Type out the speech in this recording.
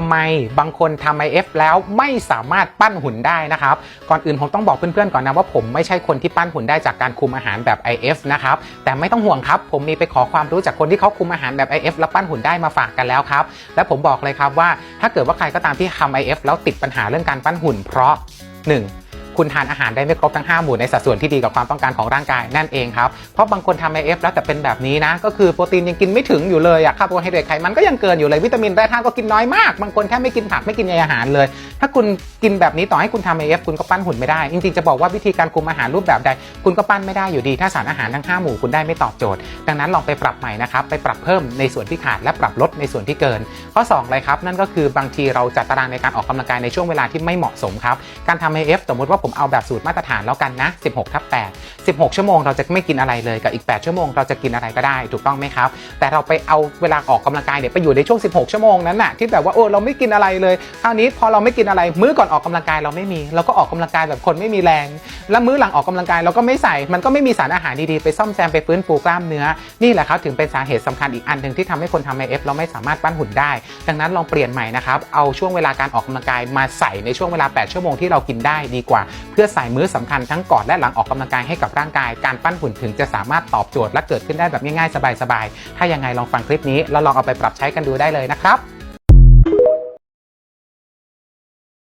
ทำไมบางคนทำ IF แล้วไม่สามารถปั้นหุ่นได้นะครับ ก่อนอื่นผมต้องบอกเพื่อนๆก่อนนะว่าผมไม่ใช่คนที่ปั้นหุ่นได้จากการคุมอาหารแบบ IF นะครับ แต่ไม่ต้องห่วงครับ ผมมีไปขอความรู้จากคนที่เขาคุมอาหารแบบ IF แล้วปั้นหุ่นได้มาฝากกันแล้วครับ และผมบอกเลยครับว่าถ้าเกิดว่าใครก็ตามที่ทำ IF แล้วติดปัญหาเรื่องการปั้นหุ่นเพราะ 1. คุณทานอาหารได้ไม่ครบทั้ง 5 หมู่ในสัดส่วนที่ดีกับความต้องการของร่างกายนั่นเองครับเพราะบางคนทำ IF แล้วแต่เป็นแบบนี้นะ ก็คือโปรตีนยังกินไม่ถึงอยู่เลยอะคาร์โบไฮเดรตไขมันก็ยังเกินอยู่เลยวิตามินแร่ธาตุก็กินน้อยมากบางคนแค่ไม่กินผักไม่กินใยอาหารเลย ถ้าคุณกินแบบนี้ต่อให้คุณทำ IF คุณก็ปั้นหุ่นไม่ได้จริงๆจะบอกว่าวิธีการคุมอาหารรูปแบบใด คุณก็ปั้นไม่ได้อยู่ดี ถ้าสารอาหารทั้ง 5 หมู่คุณได้ไม่ตอบโจทย์ ดังนั้นลองไปปรับใหม่นะครับไปปรับเพิ่มในส่วนที่ขาดและปรับลดในส่วนที่เกิน ข้อ2เลยครับนั่นก็คือบางทีเราจัดตารางในการออกกำลังกายในช่วงเวลาที่ไม่เหมาะสมครับการทำ AF สมมติว่าผมเอาแบบสูตรมาตรฐานแล้วกันนะ 16ทับ8 16 ชั่วโมงเราจะไม่กินอะไรเลยกับอีก 8 ชั่วโมงเราจะกินอะไรก็ได้ถูกต้องไหมครับ แต่เราไปเอาเวลาออกกำลังกายเนี่ยไปอยู่ในช่วง 16 ชั่วโมงนั้นน่ะที่แบบว่าโอ้เราไม่กินอะไรเลยคราวนี้พอเราไม่กินอะไร มื้อก่อนออกกำลังกายเราไม่มีเราก็ออกกำลังกายแบบคนไม่มีแรง แล้วมื้อหลังออกกำลังกายเราก็ไม่ใส่ มันก็ไม่มีสารอาหารดีๆไปซ่อมแซมไปฟื้นฟูกล้ามเนื้อนี่แหละครับถึงเป็นสาเหตุสำคัญอีกอันหนึ่งที่ทำให้คนทำ IF เราไม่สามารถปั้นหุ่นได้ ดังนั้นลองเปลี่ยนใหม่นะครับเอาช่วงเวลาการออกกำลังกายมาใส่ในช่วงเวลา 8 ชั่วโมงที่เรากินได้ดีกว่าเพื่อใส่มื้อสำคัญทั้งก่อนและหลังออกกำลังกายให้กับร่างกาย การปั้นหุ่นถึงจะสามารถตอบโจทย์และเกิดขึ้นได้แบบง่ายๆสบายๆ ถ้ายังไงลองฟังคลิปนี้แล้วลองเอาไปปรับใช้กันดูได้เลยนะครับ